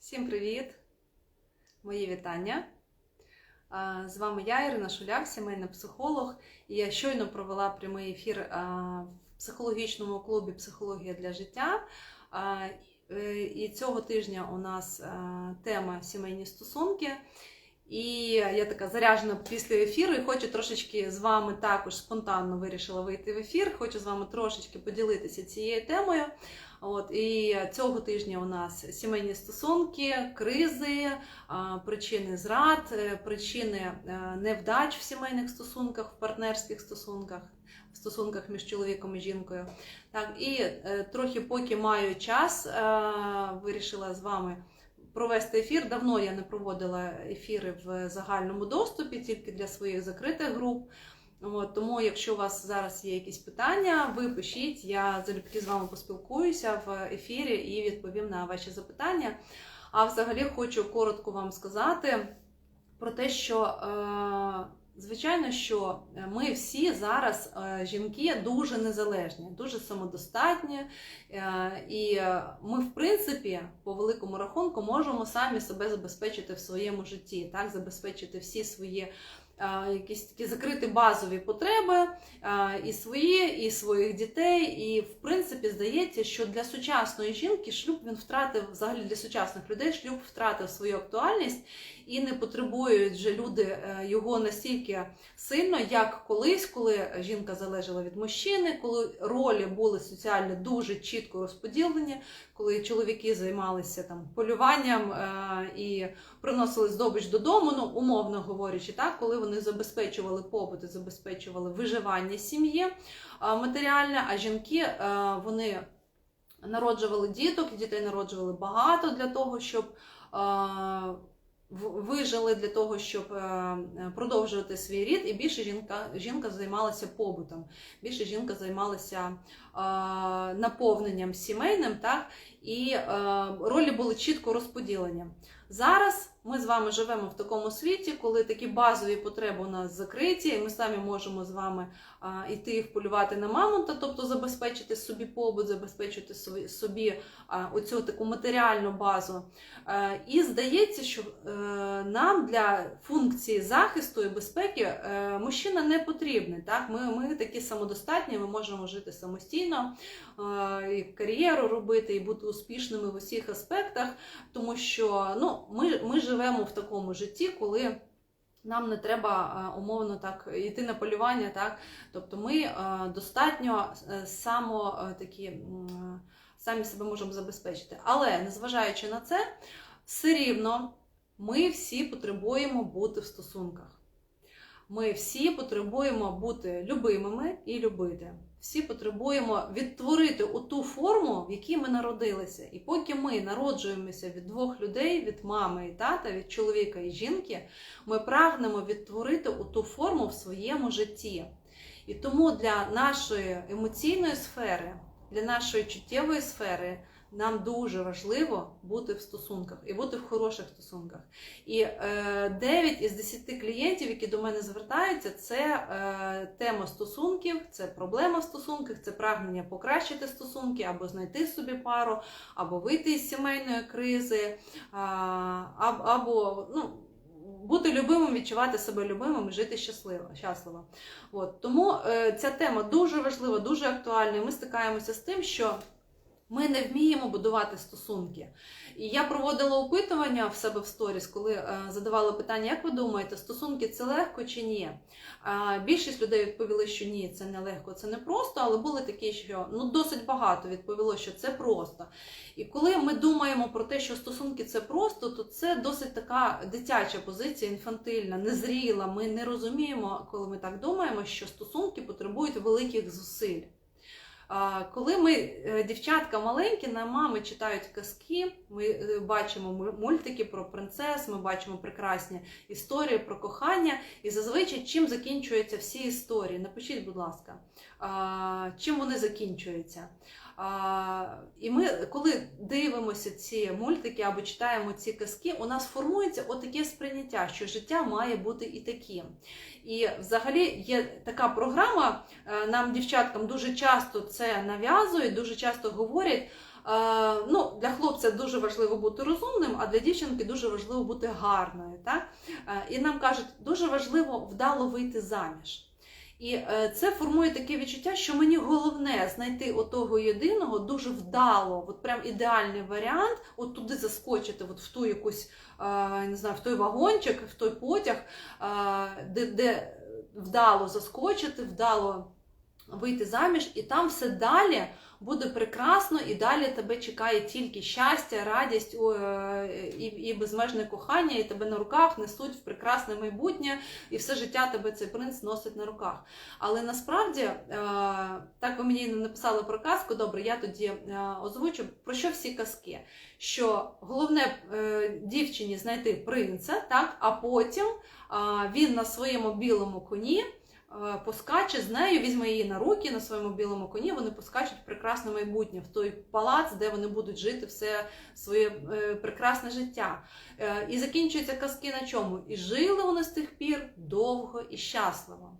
Всім привіт! Мої вітання. З вами я, Ірина Шуляк, сімейний психолог. І я щойно провела прямий ефір в психологічному клубі Психологія для життя. Е, І цього тижня у нас тема сімейні стосунки. І я така заряджена після ефіру і хочу трошечки з вами також спонтанно вирішила вийти в ефір. Хочу з вами трошечки поділитися цією темою. От і цього тижня у нас сімейні стосунки, кризи, причини зрад, е, причини е, невдач в сімейних стосунках, в партнерських стосунках, в стосунках між чоловіком і жінкою. Так, і е, трохи поки маю час, е, вирішила з вами. Провести ефір. Давно я не проводила ефіри в загальному доступі, тільки для своїх закритих груп. От, тому, якщо у вас зараз є якісь питання, ви пишіть, я залюбки з вами поспілкуюся в ефірі і відповім на ваші запитання. А взагалі хочу коротко вам сказати про те, що е, звичайно, що ми всі зараз е, жінки дуже незалежні, дуже самодостатні, е, і ми, в принципі, по великому рахунку, можемо самі себе забезпечити в своєму житті, так, забезпечити всі свої якісь такі закриті базові потреби і свої, і своїх дітей. І в принципі здається, що для сучасної жінки шлюб він втратив взагалі для сучасних людей шлюб втратив свою актуальність і не потребують вже люди е, його настільки сильно, як колись, коли жінка залежала від мужчини, коли ролі були соціально дуже чітко розподілені, коли чоловіки займалися там полюванням е, і приносили здобич додому, ну умовно говорячи, так, коли вони забезпечували побут, забезпечували виживання сім'ї е, матеріальне, а жінки вони народжували діток, дітей народжували багато для того, щоб. Вижили для того, щоб е, продовжувати свій рід, і більше жінка, жінка займалася побутом, більше жінка займалася е, наповненням сімейним, так, і е, ролі були чітко розподілені. Зараз ми з вами живемо в такому світі, коли такі базові потреби у нас закриті, і ми самі можемо з вами а, йти і вполювати на мамонта, тобто забезпечити собі побут, забезпечити собі, а, оцю таку матеріальну базу. Е, і здається, що е, нам для функції захисту і безпеки е, мужчина не потрібний. Так? Ми, ми такі самодостатні, ми можемо жити самостійно, е, і кар'єру робити, і бути успішними в усіх аспектах, тому що ну, ми, ми живемо в такому житті, коли. Нам не треба е, умовно так йти на полювання, так тобто ми е, достатньо е, само такі самі себе можемо забезпечити. Але незважаючи на це, все рівно ми всі потребуємо бути в стосунках. Ми всі потребуємо бути любимими і любити. Всі потребуємо відтворити у ту форму, в якій ми народилися. І поки ми народжуємося від двох людей, від мами і тата, від чоловіка і жінки, ми прагнемо відтворити у ту форму в своєму житті. І тому для нашої емоційної сфери, для нашої чуттєвої сфери нам дуже важливо бути в стосунках і бути в хороших стосунках. І е, 9 із 10 клієнтів, які до мене звертаються, це е, тема стосунків, це проблема в стосунках, це прагнення покращити стосунки, або знайти собі пару, або вийти із сімейної кризи, а, або ну, бути любимим, відчувати себе любимим і жити щасливо. щасливо. От. Тому е, ця тема дуже важлива, дуже актуальна. І ми стикаємося з тим, що ми не вміємо будувати стосунки. І я проводила опитування в себе в сторіс, коли е, задавала питання, як ви думаєте, стосунки це легко чи ні? А, більшість людей відповіли, що ні, це не легко, це не просто, але були такі, що ну досить багато відповіло, що це просто. І коли ми думаємо про те, що стосунки це просто, то це досить така дитяча позиція, інфантильна, незріла. Ми не розуміємо, коли ми так думаємо, що стосунки потребують великих зусиль. Коли ми, е, дівчатка маленькі, на мами читають казки, ми е, бачимо мультики про принцес, ми бачимо прекрасні історії про кохання. І зазвичай чим закінчуються всі історії? Напишіть, будь ласка, чим вони закінчуються? І ми, коли дивимося ці мультики або читаємо ці казки, у нас формується отаке сприйняття, що життя має бути і таким. І взагалі є така програма, е, нам, дівчаткам, дуже часто це нав'язують, дуже часто говорять. Е, ну, для хлопця дуже важливо бути розумним, а для дівчинки дуже важливо бути гарною. Так? Е, і нам кажуть, дуже важливо вдало вийти заміж. І е, це формує таке відчуття, що мені головне знайти отого єдиного дуже вдало, от прям ідеальний варіант, от туди заскочити, от в ту якусь не знаю, в той вагончик, в той потяг, де, де вдало заскочити, вдало вийти заміж, і там все далі буде прекрасно, і далі тебе чекає тільки щастя, радість е, і, і безмежне кохання, і тебе на руках несуть в прекрасне майбутнє, і все життя тебе цей принц носить на руках. Але насправді, е, так ви мені написали про казку, добре, я тоді е, озвучу, про що всі казки? Що головне дівчині знайти принца, так, а потім він на своєму білому коні. Е, поскаче з нею, візьме її на руки на своєму білому коні. Вони поскачуть в прекрасне майбутнє, в той палац, де вони будуть жити все своє е, прекрасне життя. Е, і закінчуються казки на чому? І жили вони з тих пір довго і щасливо.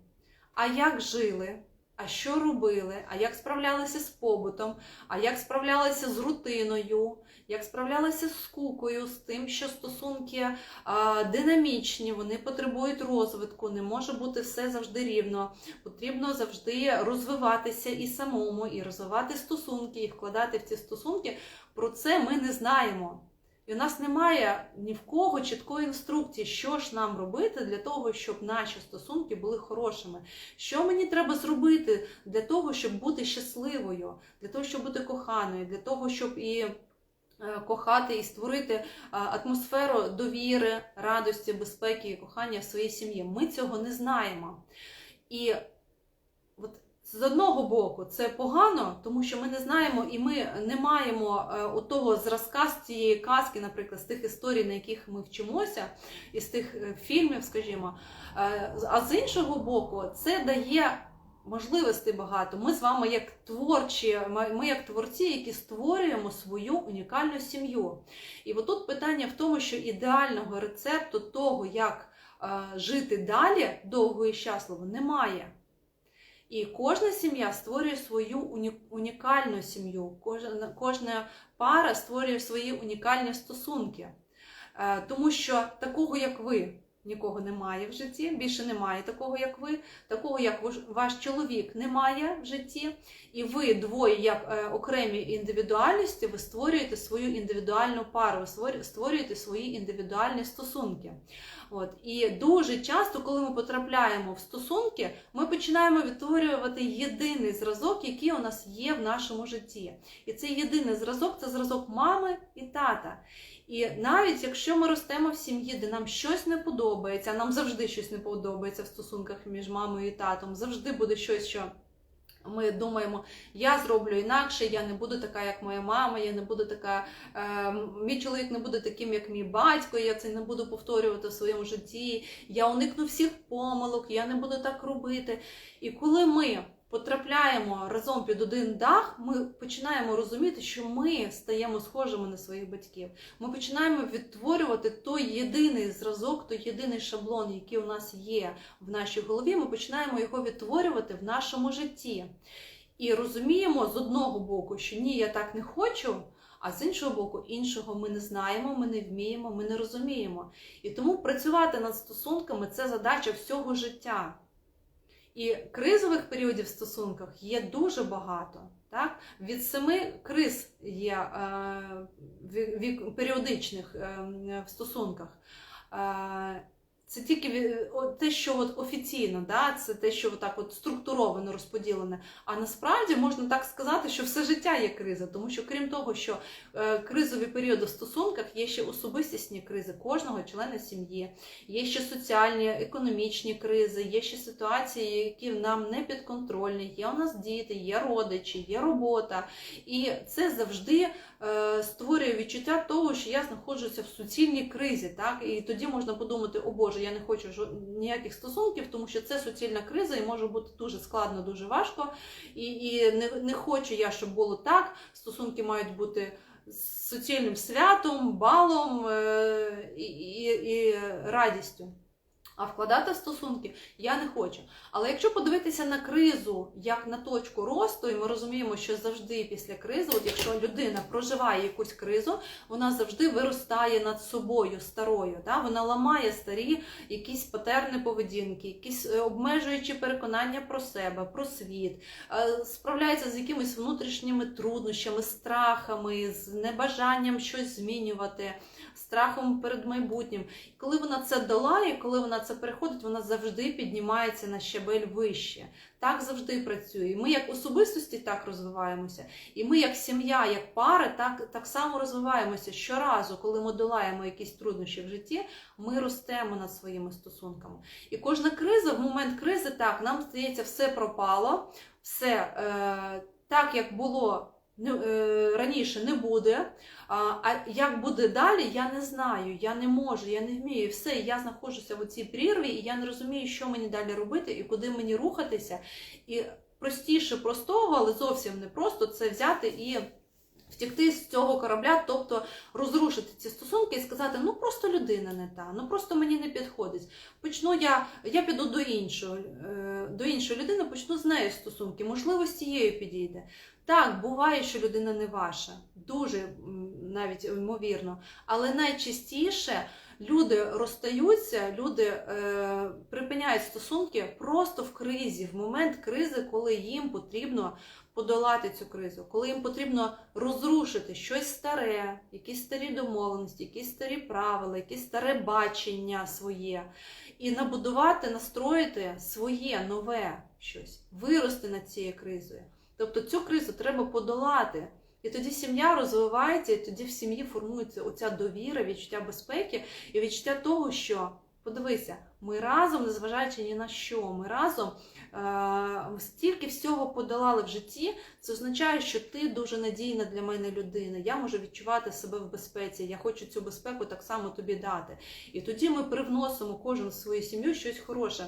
А як жили? А що робили? А як справлялися з побутом? А як справлялися з рутиною? Як справлялися з скукою, з тим, що стосунки а, динамічні, вони потребують розвитку, не може бути все завжди рівно. Потрібно завжди розвиватися і самому, і розвивати стосунки, і вкладати в ці стосунки. Про це ми не знаємо. І у нас немає ні в кого чіткої інструкції, що ж нам робити для того, щоб наші стосунки були хорошими. Що мені треба зробити для того, щоб бути щасливою, для того, щоб бути коханою, для того, щоб і кохати і створити е, атмосферу довіри, радості, безпеки і кохання в своїй сім'ї. Ми цього не знаємо. І от з одного боку, це погано, тому що ми не знаємо і ми не маємо е, отого зразка з цієї казки, наприклад, з тих історій, на яких ми вчимося, із тих е, фільмів, скажімо. Е, А з іншого боку, це дає можливостей багато. Ми з вами як творчі, ми як творці, які створюємо свою унікальну сім'ю. І отут питання в тому, що ідеального рецепту того, як е, жити далі довго і щасливо, немає. І кожна сім'я створює свою унікальну сім'ю, кожна, кожна пара створює свої унікальні стосунки. Е, Тому що такого, як ви, нікого немає в житті, більше немає такого, як ви, такого, як ваш- чоловік, немає в житті. І ви двоє, як е, окремі індивідуальності, ви створюєте свою індивідуальну пару, ви створюєте свої індивідуальні стосунки. От. І дуже часто, коли ми потрапляємо в стосунки, ми починаємо відтворювати єдиний зразок, який у нас є в нашому житті. І цей єдиний зразок це зразок мами і тата. І навіть якщо ми ростемо в сім'ї, де нам щось не подобається, нам завжди щось не подобається в стосунках між мамою і татом, завжди буде щось, що. Ми думаємо, я зроблю інакше, я не буду така, як моя мама, я не буду така, е, мій чоловік не буде таким, як мій батько, я це не буду повторювати в своєму житті, я уникну всіх помилок, я не буду так робити. І коли ми потрапляємо разом під один дах, ми починаємо розуміти, що ми стаємо схожими на своїх батьків. Ми починаємо відтворювати той єдиний зразок, той єдиний шаблон, який у нас є в нашій голові. Ми починаємо його відтворювати в нашому житті. І розуміємо з одного боку, що ні, я так не хочу. А з іншого боку, іншого ми не знаємо, ми не вміємо, ми не розуміємо. І тому працювати над стосунками це задача всього життя. І кризових періодів в стосунках є дуже багато. Так? Від семи криз є е, періодичних е, в стосунках. Е, це тільки те, що от офіційно, да? це те, що так от структуровано розподілене. А насправді можна так сказати, що все життя є криза, тому що крім того, що е, кризові періоди в стосунках є ще особистісні кризи кожного члена сім'ї, є ще соціальні, економічні кризи, є ще ситуації, які нам не підконтрольні. Є у нас діти, є родичі, є робота. І це завжди створює відчуття того, що я знаходжуся в суцільній кризі. Так? І тоді можна подумати, о Боже, я не хочу ніяких стосунків, тому що це суцільна криза і може бути дуже складно, дуже важко. І, і не, не хочу я, щоб було так. Стосунки мають бути суцільним святом, балом е, і, і, і радістю. А вкладати в стосунки я не хочу. Але якщо подивитися на кризу як на точку росту, і ми розуміємо, що завжди після кризи, от якщо людина проживає якусь кризу, вона завжди виростає над собою старою. Да? Вона ламає старі якісь патерни поведінки, якісь е, обмежуючі переконання про себе, про світ, е, справляється з якимись внутрішніми труднощами, страхами, з небажанням щось змінювати, страхом перед майбутнім. Коли вона це долає, коли вона це переходить, вона завжди піднімається на щабель вище. Так завжди працює. І ми як особистості так розвиваємося. І ми, як сім'я, як пари, так, так само розвиваємося. Щоразу, коли ми долаємо якісь труднощі в житті, ми ростемо над своїми стосунками. І кожна криза, в момент кризи, так, нам здається, все пропало, все е, так, як було. е, Раніше не буде, а як буде далі, я не знаю, я не можу, я не вмію. Все, я знаходжуся в цій прірві, і я не розумію, що мені далі робити і куди мені рухатися. І простіше простого, але зовсім не просто це взяти і втекти з цього корабля, тобто розрушити ці стосунки і сказати, ну просто людина не та, ну просто мені не підходить. Почну я, я піду до іншої, е, до іншої людини, почну з нею стосунки, можливо, з цією підійде. Так, буває, що людина не ваша, дуже навіть ймовірно, але найчастіше люди розстаються, люди е, припиняють стосунки просто в кризі, в момент кризи, коли їм потрібно подолати цю кризу, коли їм потрібно розрушити щось старе, якісь старі домовленості, якісь старі правила, якесь старе бачення своє, і набудувати, настроїти своє нове щось, вирости над цією кризою. Тобто цю кризу треба подолати. І тоді сім'я розвивається, і тоді в сім'ї формується оця довіра, відчуття безпеки і відчуття того, що подивися, ми разом, незважаючи ні на що, ми разом е- стільки всього подолали в житті. Це означає, що ти дуже надійна для мене людина. Я можу відчувати себе в безпеці. Я хочу цю безпеку так само тобі дати. І тоді ми привносимо кожен в свою сім'ю щось хороше.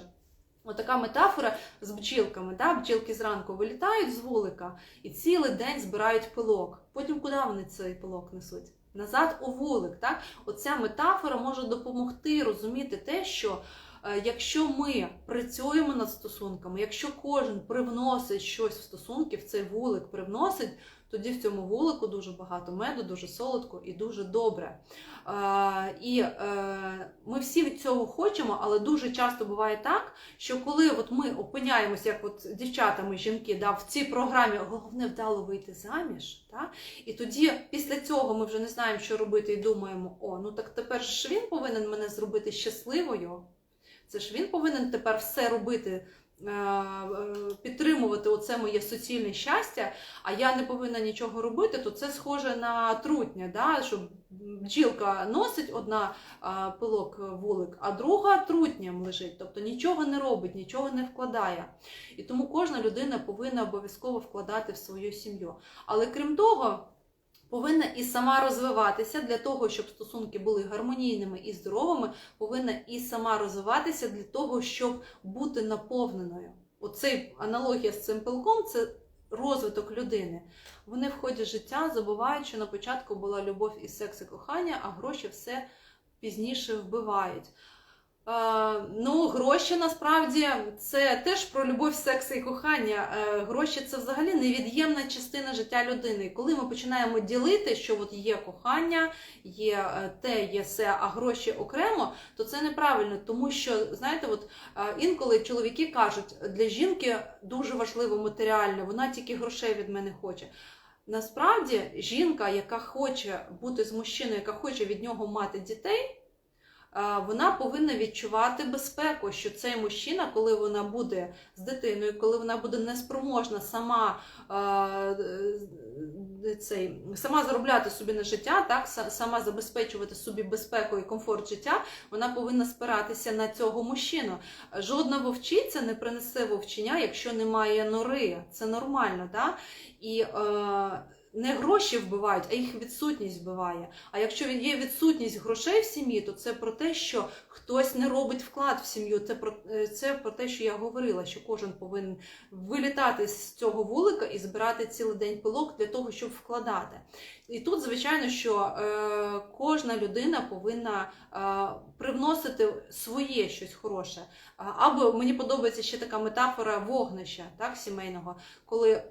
Отака метафора з бджілками. Да? Бджілки зранку вилітають з вулика і цілий день збирають пилок. Потім куди вони цей пилок несуть? Назад у вулик. Так? Оця метафора може допомогти розуміти те, що е, якщо ми працюємо над стосунками, якщо кожен привносить щось в стосунки, в цей вулик привносить, тоді в цьому вулику дуже багато меду, дуже солодко і дуже добре. Е, і е, ми всі від цього хочемо, але дуже часто буває так, що коли от ми опиняємося, як от дівчата, жінки, да, в цій програмі головне вдало вийти заміж. Да? І тоді після цього ми вже не знаємо, що робити, і думаємо: о, ну так тепер ж він повинен мене зробити щасливою. Це ж він повинен тепер все робити. Е, е, Підтримувати оце моє суцільне щастя, а я не повинна нічого робити, то це схоже на трутня, да? що бджілка носить одна а, пилок вулик, а друга трутням лежить, тобто нічого не робить, нічого не вкладає. І тому кожна людина повинна обов'язково вкладати в свою сім'ю. Але крім того, повинна і сама розвиватися для того, щоб стосунки були гармонійними і здоровими, повинна і сама розвиватися для того, щоб бути наповненою. Оцей аналогія з цим пилком це розвиток людини. Вони в ході життя забувають, що на початку була любов і секс і кохання, а гроші все пізніше вбивають. Е, ну, гроші насправді це теж про любов, секс і кохання. Е, гроші це взагалі невід'ємна частина життя людини. Коли ми починаємо ділити, що от є кохання, є е, те, є все, а гроші окремо, то це неправильно, тому що знаєте, от інколи чоловіки кажуть, для жінки дуже важливо матеріальне, вона тільки грошей від мене хоче. Насправді, жінка, яка хоче бути з мужчиною, яка хоче від нього мати дітей, вона повинна відчувати безпеку, що цей мужчина, коли вона буде з дитиною, коли вона буде неспроможна сама, е, цей, сама заробляти собі на життя, так, сама забезпечувати собі безпеку і комфорт життя, вона повинна спиратися на цього мужчину. Жодна вовчиця не принесе вовчення, якщо немає нори. Це нормально. Да? І е, не гроші вбивають, а їх відсутність вбиває. А якщо є відсутність грошей в сім'ї, то це про те, що хтось не робить вклад в сім'ю. Це про е, це про те, що я говорила, що кожен повинен вилітати з цього вулика і збирати цілий день пилок для того, щоб вкладати. І тут, звичайно, що е, кожна людина повинна е, привносити своє щось хороше. Або мені подобається ще така метафора вогнища так, сімейного, коли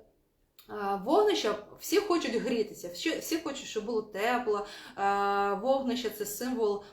вогнища всі хочуть грітися, всі, хочуть, щоб було тепло. Вогнище це символ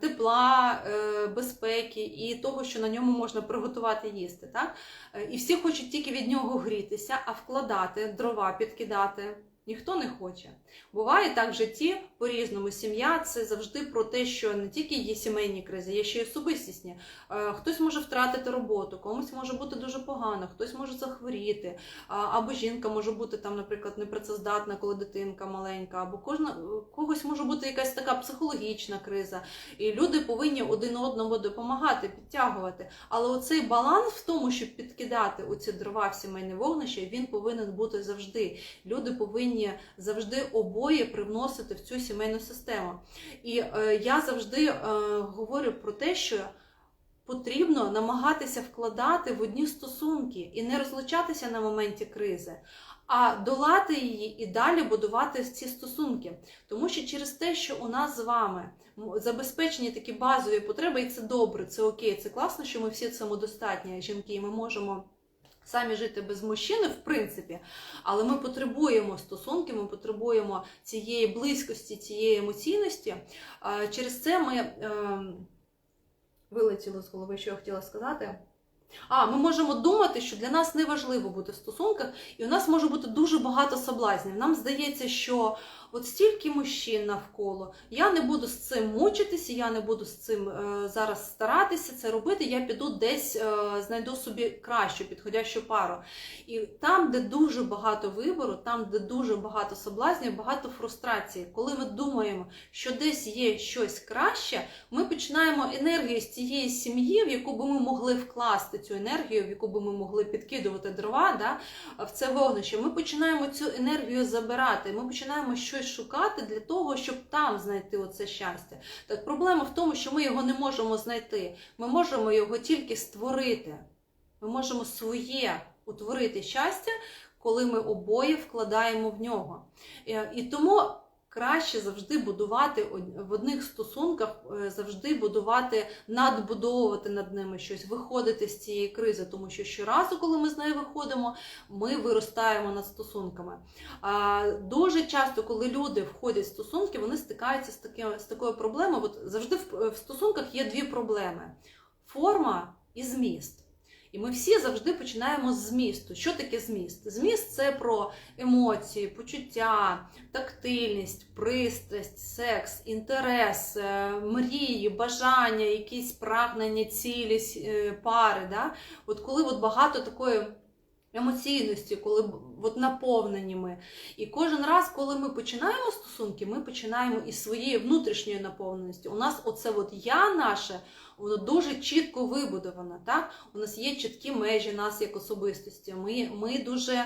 тепла, е, безпеки і того, що на ньому можна приготувати їсти. Так? Е, І всі хочуть тільки від нього грітися, а вкладати, дрова підкидати. Ніхто не хоче. Буває так в житті по-різному. Сім'я це завжди про те, що не тільки є сімейні кризи, є ще й особистісні. Е, Хтось може втратити роботу, комусь може бути дуже погано, хтось може захворіти, або жінка може бути там, наприклад, непрацездатна, коли дитинка маленька, або кожна когось може бути якась така психологічна криза. І люди повинні один одному допомагати, підтягувати. Але оцей баланс в тому, щоб підкидати оці дрова в сімейне вогнище, він повинен бути завжди. Люди повинні завжди обоє привносити в цю сімейну систему. І е, я завжди е, говорю про те, що потрібно намагатися вкладати в одні стосунки і не розлучатися на моменті кризи. А долати її і далі будувати ці стосунки. Тому що через те, що у нас з вами забезпечені такі базові потреби, і це добре, це окей, це класно, що ми всі самодостатні жінки, і ми можемо самі жити без мужчини, в принципі, але ми потребуємо стосунки, ми потребуємо цієї близькості, цієї емоційності. Через це ми ем, вилетіло з голови, що я хотіла сказати. А, ми можемо думати, що для нас не важливо бути в стосунках, і у нас може бути дуже багато соблазнів. Нам здається, що от стільки мужчин навколо, я не буду з цим мучитися, я не буду з цим е, зараз старатися це робити. Я піду десь е, знайду собі кращу, підходящу пару. І там, де дуже багато вибору, там, де дуже багато соблазнів, багато фрустрації. Коли ми думаємо, що десь є щось краще, ми починаємо енергію з цієї сім'ї, в яку би ми могли вкласти цю енергію, в яку би ми могли підкидувати дрова да, в це вогнище. Ми починаємо цю енергію забирати. Ми починаємо щось шукати для того, щоб там знайти оце щастя. Так проблема в тому, що ми його не можемо знайти. Ми можемо його тільки створити. Ми можемо своє утворити щастя, коли ми обоє вкладаємо в нього. Е, І тому краще завжди будувати в одних стосунках, е, завжди будувати, надбудовувати над ними щось, виходити з цієї кризи, тому що щоразу, коли ми з нею виходимо, ми виростаємо над стосунками. Дуже часто, коли люди входять в стосунки, вони стикаються з, таким, з такою проблемою. От завжди в, в стосунках є дві проблеми: форма і зміст. І ми всі завжди починаємо з змісту. Що таке зміст? Зміст це про емоції, почуття, тактильність, пристрасть, секс, інтерес, е, мрії, бажання, якісь прагнення, цілі е, пари. Да? От коли от багато такої емоційності, коли от наповнені ми. І кожен раз, коли ми починаємо стосунки, ми починаємо із своєї внутрішньої наповненості. У нас оце от я наше, воно дуже чітко вибудовано. Так? У нас є чіткі межі нас як особистості. Ми, ми дуже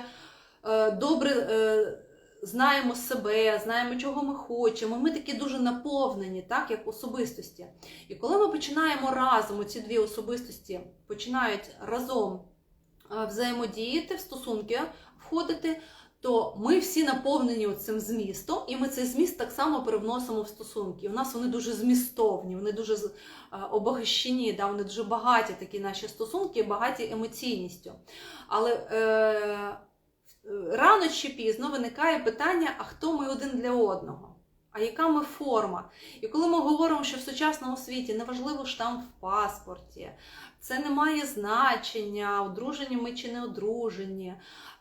е, добре. Е, Знаємо себе, знаємо, чого ми хочемо. Ми такі дуже наповнені, так, як особистості. І коли ми починаємо разом, ці дві особистості починають разом взаємодіяти в стосунки, входити, то ми всі наповнені цим змістом, і ми цей зміст так само перевносимо в стосунки. У нас вони дуже змістовні, вони дуже е, обогащені, да, вони дуже багаті такі наші стосунки, багаті емоційністю. Але е, рано чи пізно виникає питання: а хто ми один для одного? А яка ми форма? І коли ми говоримо, що в сучасному світі неважливо штамп в паспорті, це не має значення, одружені ми чи не одружені.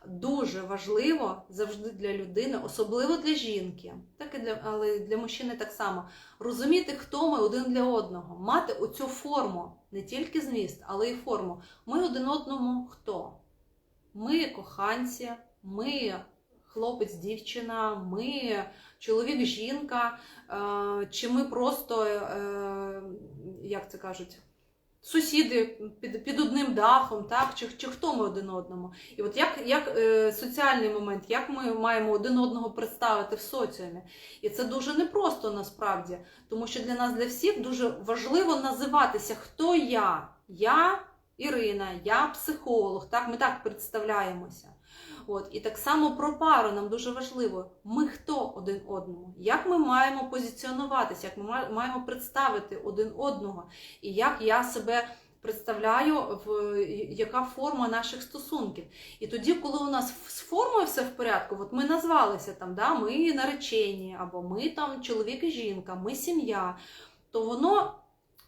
Дуже важливо завжди для людини, особливо для жінки, так і для, але для мужчини так само, розуміти, хто ми один для одного, мати оцю форму, не тільки зміст, але й форму. Ми один одному хто? Ми коханці, ми хлопець, дівчина, ми чоловік, жінка, е, чи ми просто, е, як це кажуть, сусіди під, під одним дахом, так? Чи, чи хто ми один одному? І от як, як е, соціальний момент, як ми маємо один одного представити в соціумі? І це дуже непросто насправді, тому що для нас, для всіх, дуже важливо називатися, хто я. Я Ірина, я психолог, так, ми так представляємося. От, і так само про пару нам дуже важливо, ми хто один одному, як ми маємо позиціонуватися, як ми маємо представити один одного, і як я себе представляю, в яка форма наших стосунків. І тоді, коли у нас з формою все в порядку, от ми назвалися там, да, ми наречені, або ми там чоловік і жінка, ми сім'я, то воно.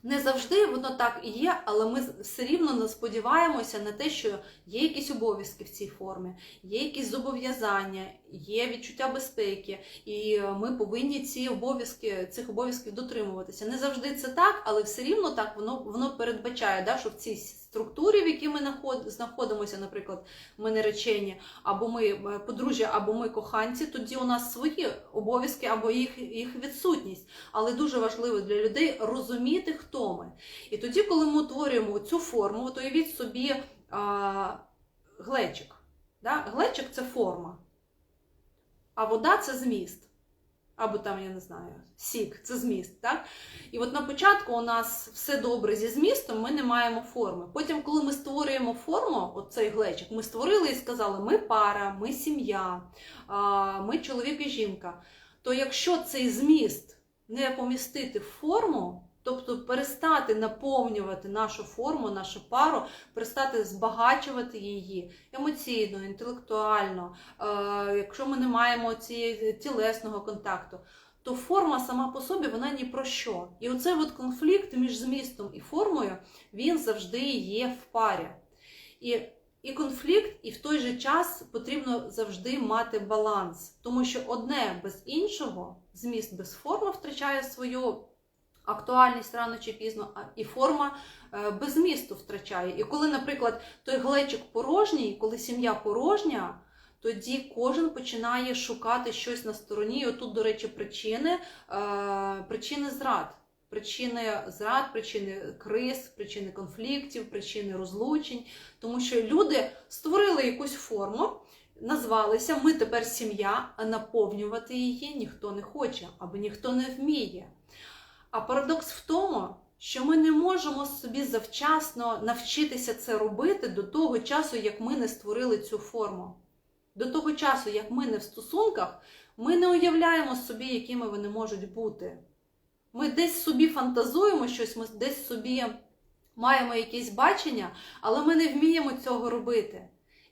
Не завжди воно так і є, але ми все рівно не сподіваємося на те, що є якісь обов'язки в цій формі, є якісь зобов'язання, є відчуття безпеки, і ми повинні ці обов'язки цих обов'язків дотримуватися. Не завжди це так, але все рівно так воно воно передбачає, да, що в цій структурі, в якій ми знаходимося, наприклад, ми наречені, або ми е, подружжя, або ми коханці, тоді у нас свої обов'язки або їх, їх відсутність. Але дуже важливо для людей розуміти, хто ми. І тоді, коли ми утворюємо цю форму, от уявіть собі а, глечик. Да? Глечик це форма, а вода це зміст. Або там, я не знаю, сік це зміст. Так? І от на початку у нас все добре зі змістом, ми не маємо форми. Потім, коли ми створюємо форму, оцей глечик, ми створили і сказали, ми пара, ми сім'я, ми чоловік і жінка. То якщо цей зміст не помістити в форму, тобто перестати наповнювати нашу форму, нашу пару, перестати збагачувати її емоційно, інтелектуально, е, якщо ми не маємо цієї тілесного контакту, то форма сама по собі вона ні про що. І оцей от конфлікт між змістом і формою він завжди є в парі. І і конфлікт, і в той же час потрібно завжди мати баланс, тому що одне без іншого, зміст без форми втрачає свою актуальність рано чи пізно, і форма е, без змісту втрачає. І коли, наприклад, той глечик порожній, коли сім'я порожня, тоді кожен починає шукати щось на стороні. І отут, до речі, причини, е, причини зрад. Причини зрад, причини криз, причини конфліктів, причини розлучень, тому що люди створили якусь форму, назвалися Ми тепер сім'я, а наповнювати її ніхто не хоче або ніхто не вміє. А парадокс в тому, що ми не можемо собі завчасно навчитися це робити до того часу, як ми не створили цю форму. До того часу, як ми не в стосунках, ми не уявляємо собі, якими вони можуть бути. Ми десь собі фантазуємо щось, ми десь собі маємо якесь бачення, але ми не вміємо цього робити.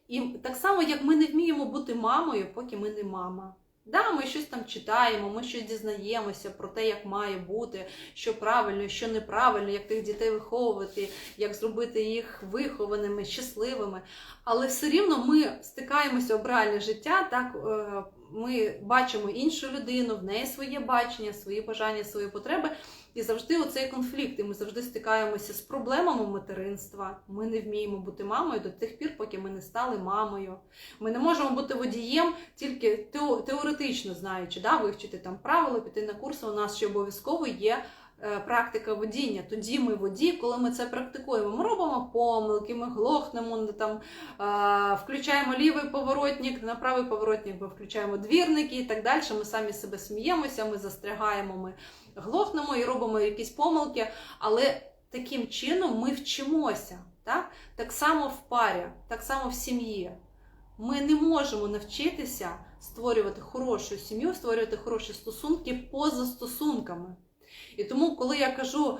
І так само, як ми не вміємо бути мамою, поки ми не мама. Да, ми щось там читаємо, ми щось дізнаємося про те, як має бути, що правильно, що неправильно, як тих дітей виховувати, як зробити їх вихованими, щасливими. Але все рівно ми стикаємося в реальне життя, так е, ми бачимо іншу людину, в неї своє бачення, свої бажання, свої потреби. І завжди оцей конфлікт, і ми завжди стикаємося з проблемами материнства. Ми не вміємо бути мамою до тих пір, поки ми не стали мамою. Ми не можемо бути водієм тільки тео- теоретично знаючи, да, вивчити там правила, піти на курси. У нас ще обов'язково є практика водіння. Тоді ми водії, коли ми це практикуємо. Ми робимо помилки, ми глохнемо, там, е, включаємо лівий поворотник, на правий поворотник ми включаємо двірники і так далі. Ми самі себе сміємося, ми застрягаємо, ми глохнемо і робимо якісь помилки, але таким чином ми вчимося. Так? так само в парі, так само в сім'ї. Ми не можемо навчитися створювати хорошу сім'ю, створювати хороші стосунки поза стосунками. І тому, коли я кажу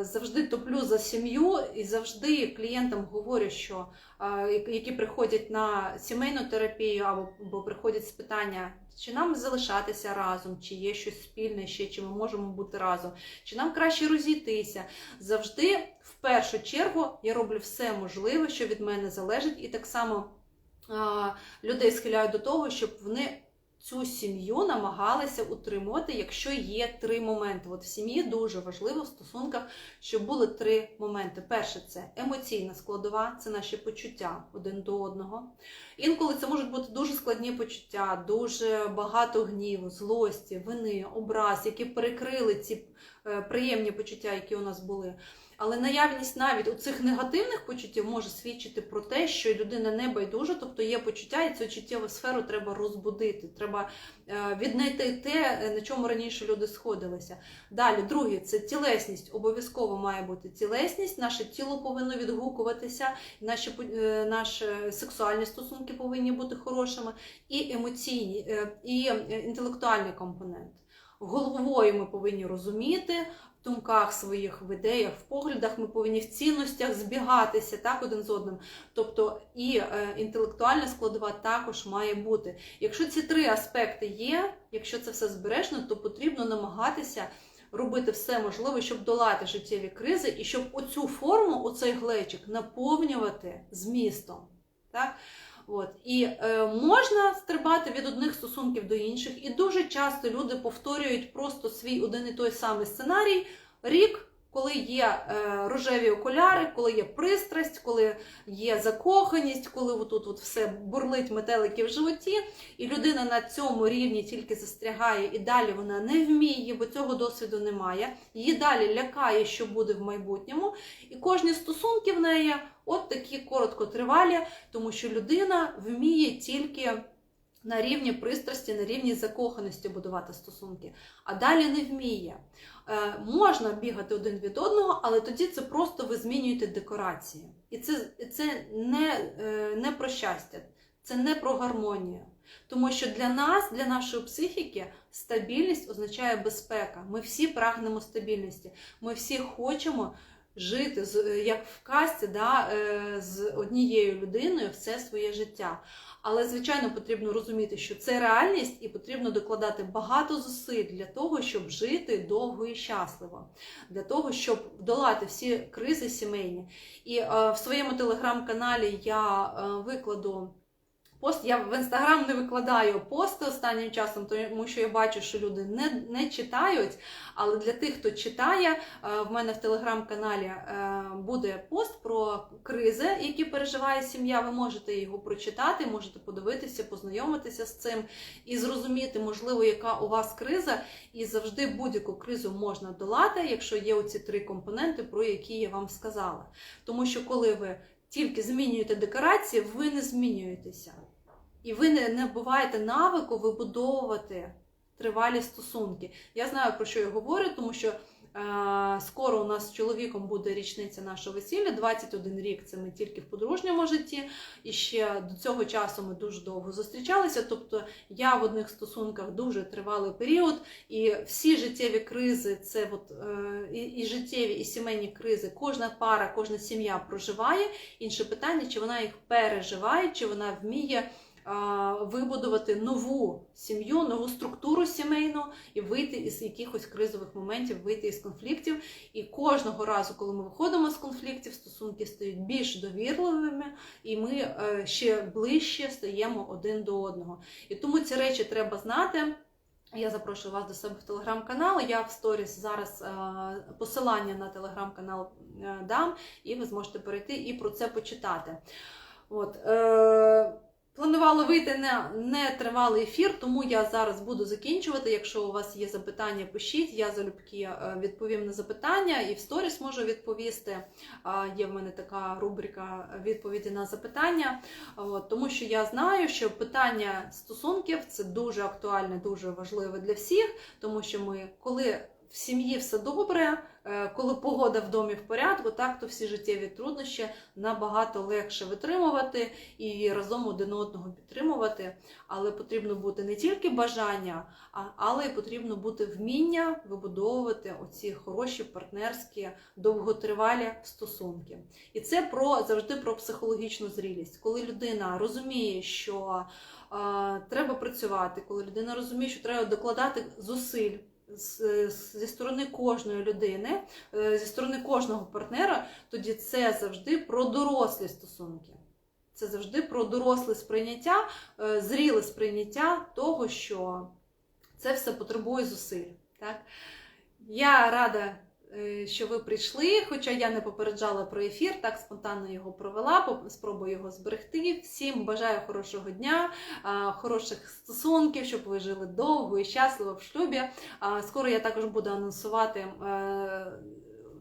завжди топлю за сім'ю, і завжди клієнтам говорю, що які приходять на сімейну терапію або, приходять з питання, чи нам залишатися разом, чи є щось спільне ще, чи ми можемо бути разом, чи нам краще розійтися. Завжди, в першу чергу, я роблю все можливе, що від мене залежить, і так само людей схиляю до того, щоб вони цю сім'ю намагалися утримувати, якщо є три моменти. От в сім'ї дуже важливо в стосунках, щоб були три моменти. Перше це емоційна складова, це наші почуття один до одного. Інколи це можуть бути дуже складні почуття, дуже багато гніву, злості, вини, образ, які перекрили ці е, приємні почуття, які у нас були. Але наявність навіть у цих негативних почуттів може свідчити про те, що людина не байдужа, тобто є почуття, і цю чуттєву сферу треба розбудити. Треба е, віднайти те, е, на чому раніше люди сходилися. Далі, друге, це тілесність. Обов'язково має бути тілесність. Наше тіло повинно відгукуватися, наші е, наші сексуальні стосунки повинні бути хорошими, і емоційні, і інтелектуальний компонент. Головою ми повинні розуміти, в думках своїх, в ідеях, в поглядах ми повинні в цінностях збігатися так один з одним. Тобто і е, інтелектуальна складова також має бути. Якщо ці три аспекти є, якщо це все збережено, то потрібно намагатися робити все можливе, щоб долати життєві кризи і щоб оцю форму, оцей глечик наповнювати змістом. Так? От. І е, можна стрибати від одних стосунків до інших, і дуже часто люди повторюють просто свій один і той самий сценарій рік, коли є е, рожеві окуляри, коли є пристрасть, коли є закоханість, коли отут от все бурлить метелики в животі, і людина на цьому рівні тільки застрягає, і далі вона не вміє, бо цього досвіду немає. Її далі лякає, що буде в майбутньому. І кожні стосунки в неї от такі короткотривалі, тому що людина вміє тільки на рівні пристрасті, на рівні закоханості будувати стосунки, а далі не вміє. Е, можна бігати один від одного, але тоді це просто ви змінюєте декорації. І це, це не, е, не про щастя, це не про гармонію. Тому що для нас, для нашої психіки, стабільність означає безпека. Ми всі прагнемо стабільності. Ми всі хочемо жити з- як в казці, да, е, з однією людиною все своє життя. Але, звичайно, потрібно розуміти, що це реальність, і потрібно докладати багато зусиль для того, щоб жити довго і щасливо, для того, щоб долати всі кризи сімейні. І е, в своєму телеграм-каналі я е, викладу. Пост я в інстаграм не викладаю пости останнім часом, тому що я бачу, що люди не, не читають. Але для тих, хто читає, е, в мене в телеграм-каналі е, буде пост про кризи, які переживає сім'я. Ви можете його прочитати, можете подивитися, познайомитися з цим і зрозуміти, можливо, яка у вас криза, і завжди будь-яку кризу можна долати, якщо є оці три компоненти, про які я вам сказала. Тому що коли ви тільки змінюєте декорації, ви не змінюєтеся. І ви не набуваєте навику вибудовувати тривалі стосунки. Я знаю, про що я говорю, тому що е, скоро у нас з чоловіком буде річниця нашого весілля, 21 рік це ми тільки в подружньому житті, і ще до цього часу ми дуже довго зустрічалися. Тобто я в одних стосунках дуже тривалий період, і всі життєві кризи, це от, е, і, і життєві, і сімейні кризи, кожна пара, кожна сім'я проживає. Інше питання, чи вона їх переживає, чи вона вміє вибудувати нову сім'ю, нову структуру сімейну і вийти із якихось кризових моментів, вийти із конфліктів. І кожного разу, коли ми виходимо з конфліктів, стосунки стають більш довірливими, і ми е, ще ближче стаємо один до одного. І тому ці речі треба знати. Я запрошую вас до себе в телеграм-канал. Я в сторіс зараз е, посилання на телеграм-канал е, дам, і ви зможете перейти і про це почитати. От, е, Планувала вийти на нетривалий ефір, тому я зараз буду закінчувати. Якщо у вас є запитання, пишіть. Я залюбки е, відповім на запитання і в сторіс можу відповісти. Є в мене така рубрика відповіді на запитання. Тому що я знаю, що питання стосунків це дуже актуальне, дуже важливе для всіх, тому що ми, коли в сім'ї все добре, е, коли погода в домі в порядку, так то всі життєві труднощі набагато легше витримувати і разом один одного підтримувати. Але потрібно бути не тільки бажання, але й потрібно бути вміння вибудовувати оці хороші партнерські довготривалі стосунки. І це про завжди про психологічну зрілість, коли людина розуміє, що е, треба працювати, коли людина розуміє, що треба докладати зусиль зі сторони кожної людини, е, зі сторони кожного партнера, тоді це завжди про дорослі стосунки. Це завжди про доросле сприйняття, е, зріле сприйняття того, що це все потребує зусиль. Так? Я рада що ви прийшли. Хоча я не попереджала про ефір, так спонтанно його провела. Спробую його зберегти. Всім бажаю хорошого дня, хороших стосунків, щоб ви жили довго і щасливо в шлюбі. Скоро я також буду анонсувати. е,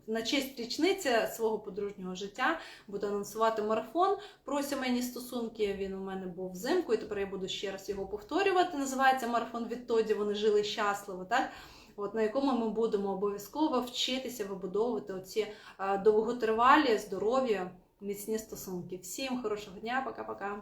На честь річниці свого подружнього життя буду анонсувати марафон про сімейні стосунки. Він у мене був взимку, і тепер я буду ще раз його повторювати. Називається марафон відтоді. Вони жили щасливо, так? От на якому ми будемо обов'язково вчитися вибудовувати оці е, довготривалі, здорові, міцні стосунки. Всім хорошого дня, пока-пока.